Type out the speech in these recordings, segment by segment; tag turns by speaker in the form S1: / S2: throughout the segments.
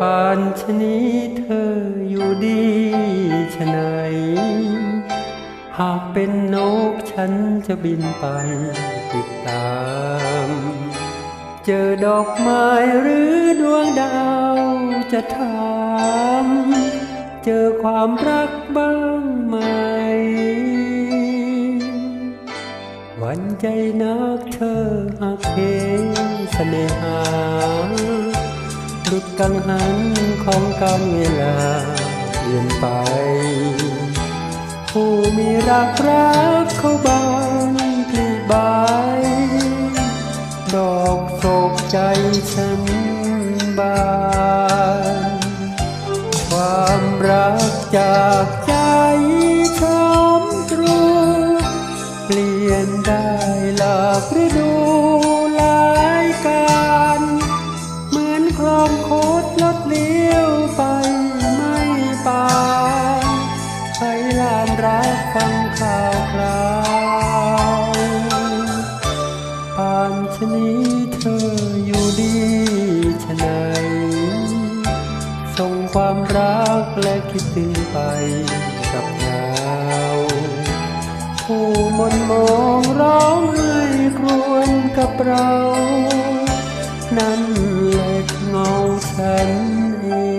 S1: ปานชนี้เธออยู่ดีชะไหนหากเป็นนกฉันจะบินไปติดตาม เจอดอกไม้หรือดวงดาวจะถามเจอความรักบ้างไหมหวันใจนักเธอหักเหเสน่หา ดุดกังหันของการเวลาเปลี่ยนไป ผู้มีรักรักเขาบานพลีบาย ดอกโศกใจฉันบานความรักจากใจช้ำตรูเปลี่ยนได้หลากฤดู งโคตรลดเลี้ยวไปไม่ปานใครลานรักฟังข่าวคราวป่านชะนี้เธออยู่ดีชะไหนส่งความรักและคิดถึงไปกับเราผู้มนมองร้องไห้ครวญกับเรา นั่นแหละเงาฉันเอง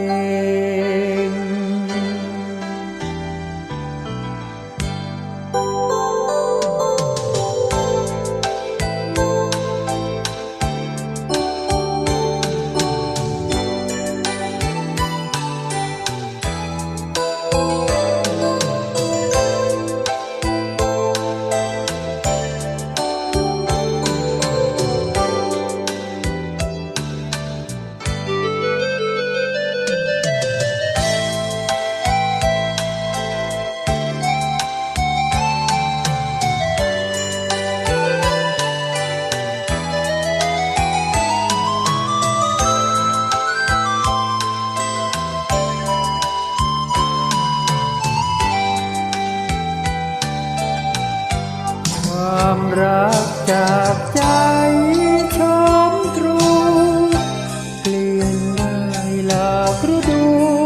S1: กจากใจช้ำตรู เปลี่ยนได้หลากฤดู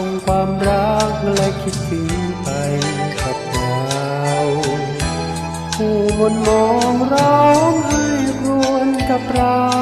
S1: ส่งความรักและคิดถึงไปกับเราผู้มนมองร้องไห้รวนกับเรา